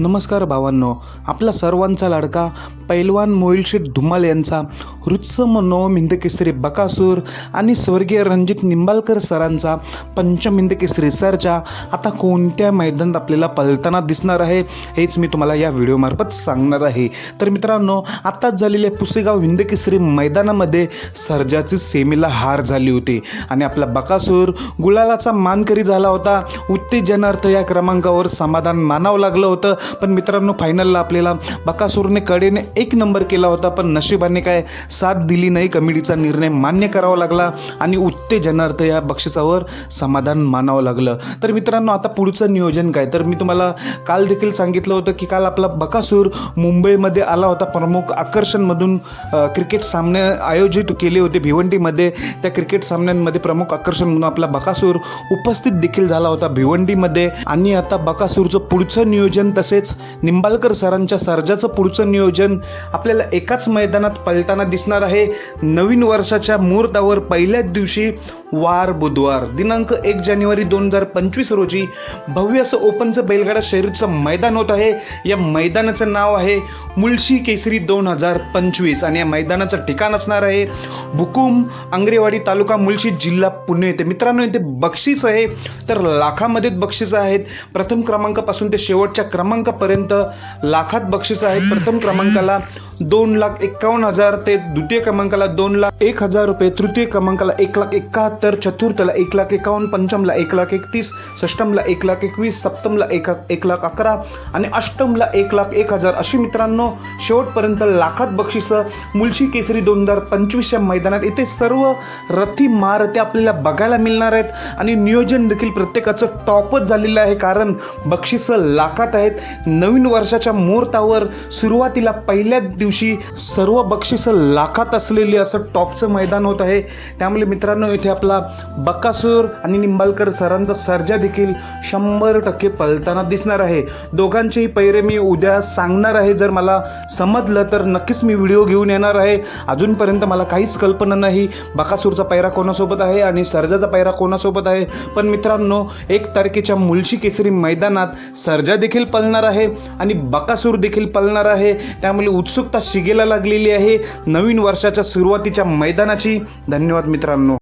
नमस्कार भावांनो आपला सर्वांचा लाडका पैलवान मोईलशेठ धुमाल यांचा हृत्सम नवम हिंदकेसरी बकासूर आणि स्वर्गीय रणजित निंबाळकर सरांचा पंचम हिंदकेसरी सरच्या आता कोणत्या मैदानात आपल्याला पलताना दिसणार आहे हेच मी तुम्हाला या व्हिडिओमार्फत सांगणार आहे. तर मित्रांनो आत्ताच झालेल्या पुसेगाव हिंदकेसरी मैदानामध्ये सर्जाची सेमीला हार झाली होती आणि आपला बकासूर गुलालाचा मानकरी झाला होता. उत्तेजनार्थ या क्रमांकावर समाधान मानावं लागलं होतं. पण मित्रांनो फायनलला आपल्याला बकासूरने कडेने एक नंबर केला होता पण नशिबाने काय साथ दिली नाही. कमिटीचा निर्णय मान्य करावा लागला आणि उत्तेजनार्थ या बक्षिसावर समाधान मानावं लागलं. तर मित्रांनो आता पुढचं नियोजन काय? तर मी तुम्हाला काल देखील सांगितलं होतं की काल आपला बकासूर मुंबईमध्ये आला होता. प्रमुख आकर्षणमधून क्रिकेट सामने आयोजित केले होते. भिवंडीमध्ये त्या क्रिकेट सामन्यांमध्ये प्रमुख आकर्षण म्हणून आपला बकासूर उपस्थित देखील झाला होता भिवंडीमध्ये. आणि आता बकासूरचं पुढचं नियोजन तसे तसेच निंबाळकर सरांच्या सर्जाचं पुढचं नियोजन आपल्याला एकाच मैदानात पलताना दिसणार आहे. नवीन वर्षाच्या मुहूर्तावर पहिल्याच दिवशी वार बुधवार दिनांक एक जानेवारी दोन हजार पंचवीस रोजी भव्य असं ओपनचं बैलगाडा शर्यतीचं मैदान होत आहे. या मैदानाचं नाव आहे मुळशी केसरी दोन हजार पंचवीस आणि या मैदानाचं ठिकाण असणार आहे भुकुम आंग्रेवाडी तालुका मुळशी जिल्हा पुणे. येथे मित्रांनो इथे बक्षीस आहे. तर लाखामध्ये बक्षीस आहेत. प्रथम क्रमांकापासून ते शेवटच्या क्रमांक क्रमांकापर्यंत लाखात बक्षीस आहेत प्रथम क्रमांकाला दोन लाख एक्कावन्न हजार ते द्वितीय क्रमांकाला दोन लाख एक हजार रुपये तृतीय क्रमांकाला एक लाख एकाहत्तर चतुर्थला एक लाख एकावन्न पंचमला एक लाख एकतीस षष्टमला एक लाख एकवीस सप्तमला एक एक लाख अकरा आणि अष्टमला एक लाख एक हजार. अशी मित्रांनो शेवटपर्यंत लाखात बक्षिसं मुळशी केसरी दोन हजार पंचवीसच्या मैदानात. इथे सर्व रथी महारथी आपल्याला बघायला मिळणार आहेत आणि नियोजन देखील प्रत्येकाचं टॉपच झालेलं आहे कारण बक्षिसं लाखात आहेत. नवीन वर्षाच्या मुहूर्तावर सुरुवातीला पहिल्या पहिल्याच दिवशी सर्व बक्षिसं लाखात असलेली असं टॉपचं मैदान होत आहे. त्यामुळे मित्रांनो इथे आपला बक्कासूर आणि निंबाळकर सरांचा सर्जा देखील शंभर टक्के पळताना दिसणार आहे. दोघांचेही पैरे मी उद्या सांगणार आहे. जर मला समजलं तर नक्कीच मी व्हिडिओ घेऊन येणार आहे. अजूनपर्यंत मला काहीच कल्पना नाही. बकासूरचा पैरा कोणासोबत आहे आणि सर्जाचा पैरा कोणासोबत आहे? पण मित्रांनो एक तारखेच्या मुलशी केसरी मैदानात सर्जा देखील पळणार आहे आणि बकासूर देखील पळणार आहे. त्यामुळे उत्सुकता शिगेला लागलेली आहे नवीन वर्षाच्या सुरुवातीच्या मैदानाची. धन्यवाद मित्रांनो.